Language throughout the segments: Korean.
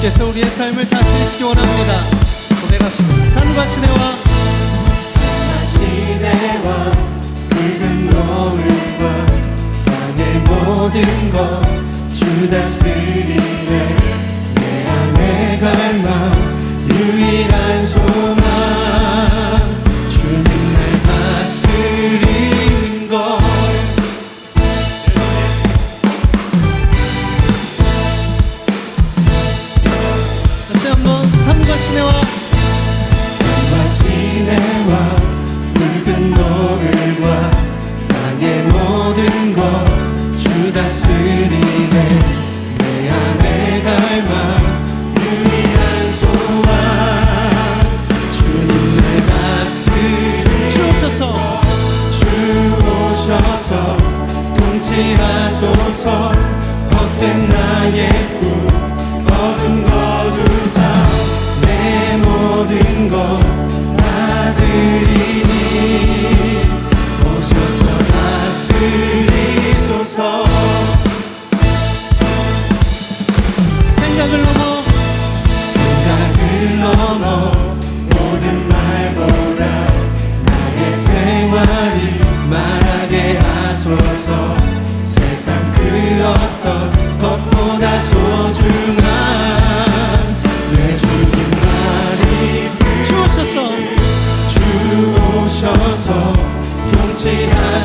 주께서 우리의 삶을 다스리시기 원합니다. 고백합시다. 산과 시내와 시내와 붉은 노을과 땅의 모든 것주 다스리 나의 꿈 모든 것다 드리니. 오셔서 다스리소서. 생각을 넘어. 생각을 넘어. 모든 말보다 나의 생활이 말하게 하소서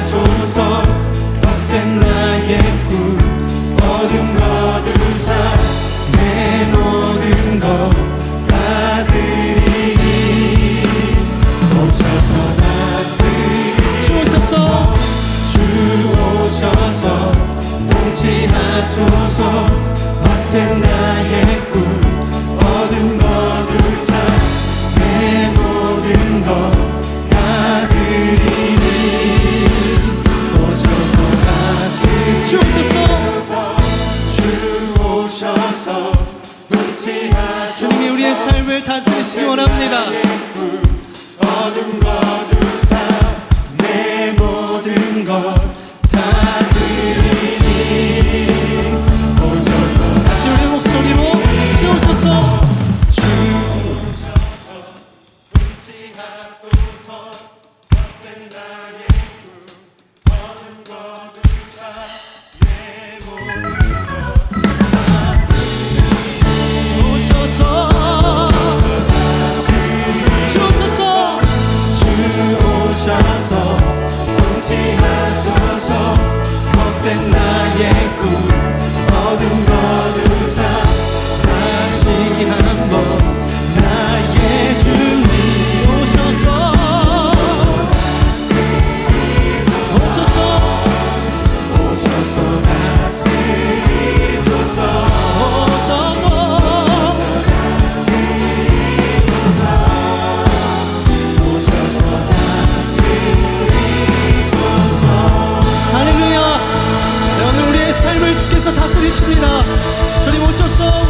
하소서 헛된 나의 꿈 어둠 거두사 내 모든 것다 드리니. 오셔서 다스리 주 오셔서. 주 오셔서 통치하소서. 헛된 나의 오셔서 주님이 우리의 삶을 다스리시기 원합니다. 어둠 거두사 내 모든 것다 드리니. 오셔서 다시 우리 목소리로 주 오셔서. 주 오셔서. 통치하소서 헛된 나의 so